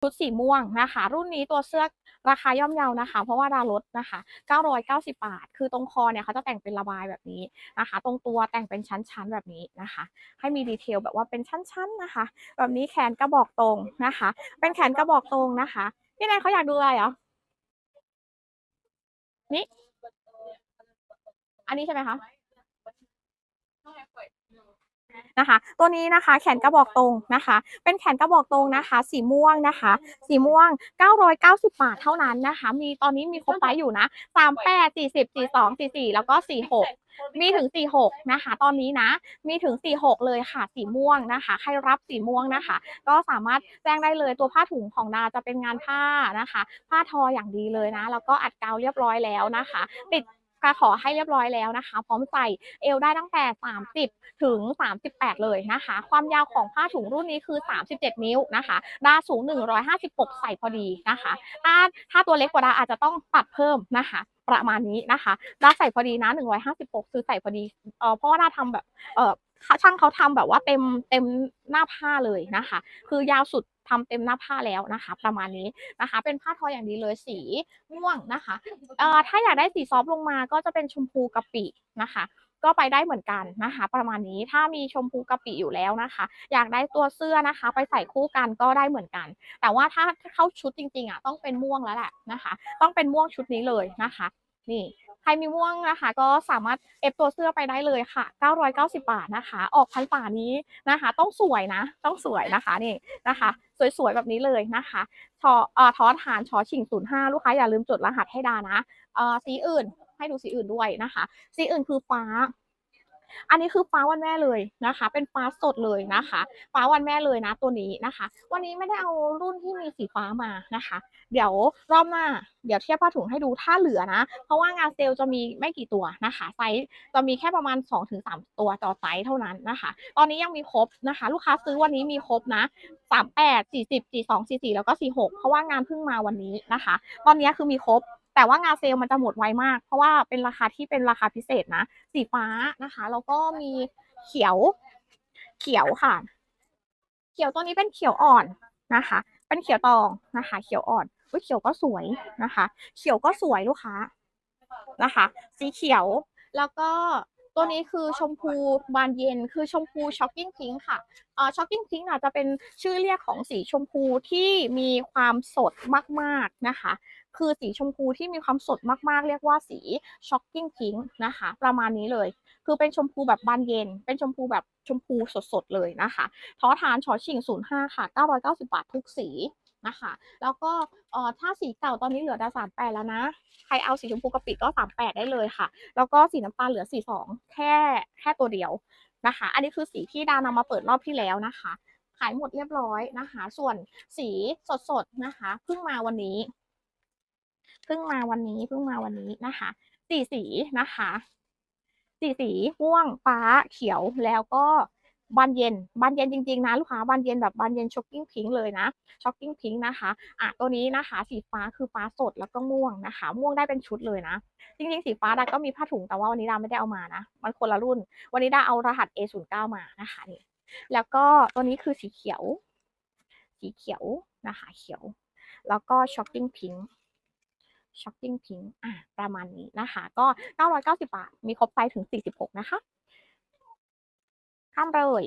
ชุดสีม่วงนะคะ รุ่นนี้ตัวเสื้อราคาย่อมเยานะคะ เพราะว่าดาลดนะคะ 990 บาท คือตรงคอเนี่ยเขาจะแต่งเป็นระบายแบบนี้นะคะ ตรงตัวแต่งเป็นชั้นๆแบบนี้นะคะ ให้มีดีเทลแบบว่าเป็นชั้นๆนะคะ แบบนี้แขนกระบอกตรงนะคะ เป็นแขนกระบอกตรงนะคะพี่แนนเขาอยากดูอะไรเหรอนี่อันนี้ใช่ไหมคะ นะคะ ตัวนี้นะคะแขนกระบอกตรงนะคะ เป็นแขนกระบอกตรงนะคะ สีม่วงนะคะ สีม่วง 990 บาทเท่านั้นนะคะ มีตอนนี้มีครบไซส์อยู่นะ 38 40 42 44 แล้วก็ 46มีถึง 46 นะคะ ตอนนี้นะ มีถึง 46 เลยค่ะ สีม่วงนะคะ ใครรับสีม่วงนะคะ ก็สามารถแจ้งได้เลย ตัวผ้าถุงของดาจะเป็นงานผ้านะคะ ผ้าทออย่างดีเลยนะ แล้วก็อัดกาวเรียบร้อยแล้วนะคะ ติด กระขอให้เรียบร้อยแล้วนะคะ พร้อมใส่เอวได้ตั้งแต่ 30 ถึง 38 เลยนะคะ ความยาวของผ้าถุงรุ่นนี้คือ 37 นิ้วนะคะดาสูง 156 ใส่พอดีนะคะถ้าถ้าตัวเล็กกว่าดาอาจจะต้องตัดเพิ่มนะคะประมาณนี้นะคะดาใส่พอดีนะ 156 คือใส่พอดีเออเพราะว่าดาทำแบบเออ ช่างเขาทำแบบว่าเต็มเต็มหน้าผ้าเลยนะคะ คือยาวสุดทำเต็มหน้าผ้าแล้วนะคะ ประมาณนี้นะคะ เป็นผ้าทออย่างดีเลยสีม่วงนะคะเอ่อถ้าอยากได้สีซอฟต์ลงมาก็จะเป็นชมพูกะปินะคะ ก็ไปได้เหมือนกันนะคะ ประมาณนี้ถ้ามีชมพูกะปิอยู่แล้วนะคะ อยากได้ตัวเสื้อนะคะ ไปใส่คู่กันก็ได้เหมือนกัน แต่ว่าถ้าเข้าชุดจริงๆอะต้องเป็นม่วงแล้วแหละนะคะ ต้องเป็นม่วงชุดนี้เลยนะคะ นี่ ครมีม่วงนะคะ ก็สามารถเอฟตัวเสื้อไปได้เลยค่ะ 990 บาทนะคะ ออกพันป่านี้นะคะ ต้องสวยนะ ต้องสวยนะคะนี่นะคะ สวยๆแบบนี้เลยนะคะชอเอ่อทอฐานชอชิง05 ลูกค้าอย่าลืมจดรหัสให้ดานะเอ่อสีอื่นให้ดูสีอื่นด้วยนะคะ สีอื่นคือฟ้า อันนี้คือฟ้าวันแม่เลยนะคะ เป็นฟ้าสดเลยนะคะ ฟ้าวันแม่เลยนะตัวนี้นะคะ วันนี้ไม่ได้เอารุ่นที่มีสีฟ้ามานะคะ เดี๋ยวรอบหน้า เดี๋ยวเทียบผ้าถุงให้ดูถ้าเหลือนะ เพราะว่างานเซลล์จะมีไม่กี่ตัวนะคะ ไซส์จะมีแค่ประมาณ 2-3 ตัวต่อไซส์เท่านั้นนะคะ ตอนนี้ยังมีครบนะคะ ลูกค้าซื้อวันนี้มีครบนะ38 40 42 44แล้วก็46เพราะว่างานเพิ่งมาวันนี้นะคะ ตอนนี้คือมีครบ แต่ว่างานเซลล์มันจะหมดไวมาก เพราะว่าเป็นราคาที่เป็นราคาพิเศษนะ สีฟ้านะคะแล้วก็มีเขียว เขียวค่ะ เขียวตัวนี้เป็นเขียวอ่อนนะคะ เป็นเขียวตองนะคะ เขียวอ่อนอุ้ยเขียวก็สวยนะคะ เขียวก็สวยลูกค้านะคะ สีเขียวแล้วก็ตัวนี้คือชมพูบานเย็นคือชมพูช็อกกิ้งพิงค์ค่ะเอ่อช็อกกิ้งพิงค์อาจจะเป็นชื่อเรียกของสีชมพูที่มีความสดมากๆนะคะ คือสีชมพูที่มีความสดมากๆ เรียกว่าสีช็อกกิ้งพิงค์นะคะ ประมาณนี้เลย คือเป็นชมพูแบบบานเย็น เป็นชมพูแบบชมพูสดๆเลยนะคะท้อทานชอชิง05 ค่ะ 990 บาททุกสีนะคะ แล้วก็เอ่อถ้าสีเก่าตอนนี้เหลือดา38แล้วนะ ใครเอาสีชมพูกะปิก็38ได้เลยค่ะ แล้วก็สีน้ำตาลเหลือ42แค่แค่ตัวเดียวนะคะ อันนี้คือสีที่ดานำมาเปิดรอบที่แล้วนะคะ ขายหมดเรียบร้อยนะคะ ส่วนสีสดๆนะคะเพิ่งมาวันนี้ เพิ่งมาวันนี้เพิ่งมาวันนี้นะคะสีสีนะคะสีสีม่วงฟ้าเขียวแล้วก็บานเย็นบานเย็นจริงๆนะลูกค้าบานเย็นแบบบานเย็นช็อกกิ้งพิงเลยนะช็อกกิ้งพิงนะคะอะตัวนี้นะคะสีฟ้าคือฟ้าสดแล้วก็ม่วงนะคะ ม่วงได้เป็นชุดเลยนะ จริงๆ สีฟ้าดาก็มีผ้าถุงแต่ว่าวันนี้ดาไม่ได้เอามานะ มันคนละรุ่น วันนี้ดาเอารหัส A09 มานะคะนี่แล้วก็ตัวนี้คือสีเขียว สีเขียวนะคะเขียว แล้วก็ช็อกกิ้งพิงค์ ช็อกกิ้งพิงอะประมาณนี้นะคะ ก็ 990 บาท มีครบไซส์ถึง 46 นะคะ ข้ามเลย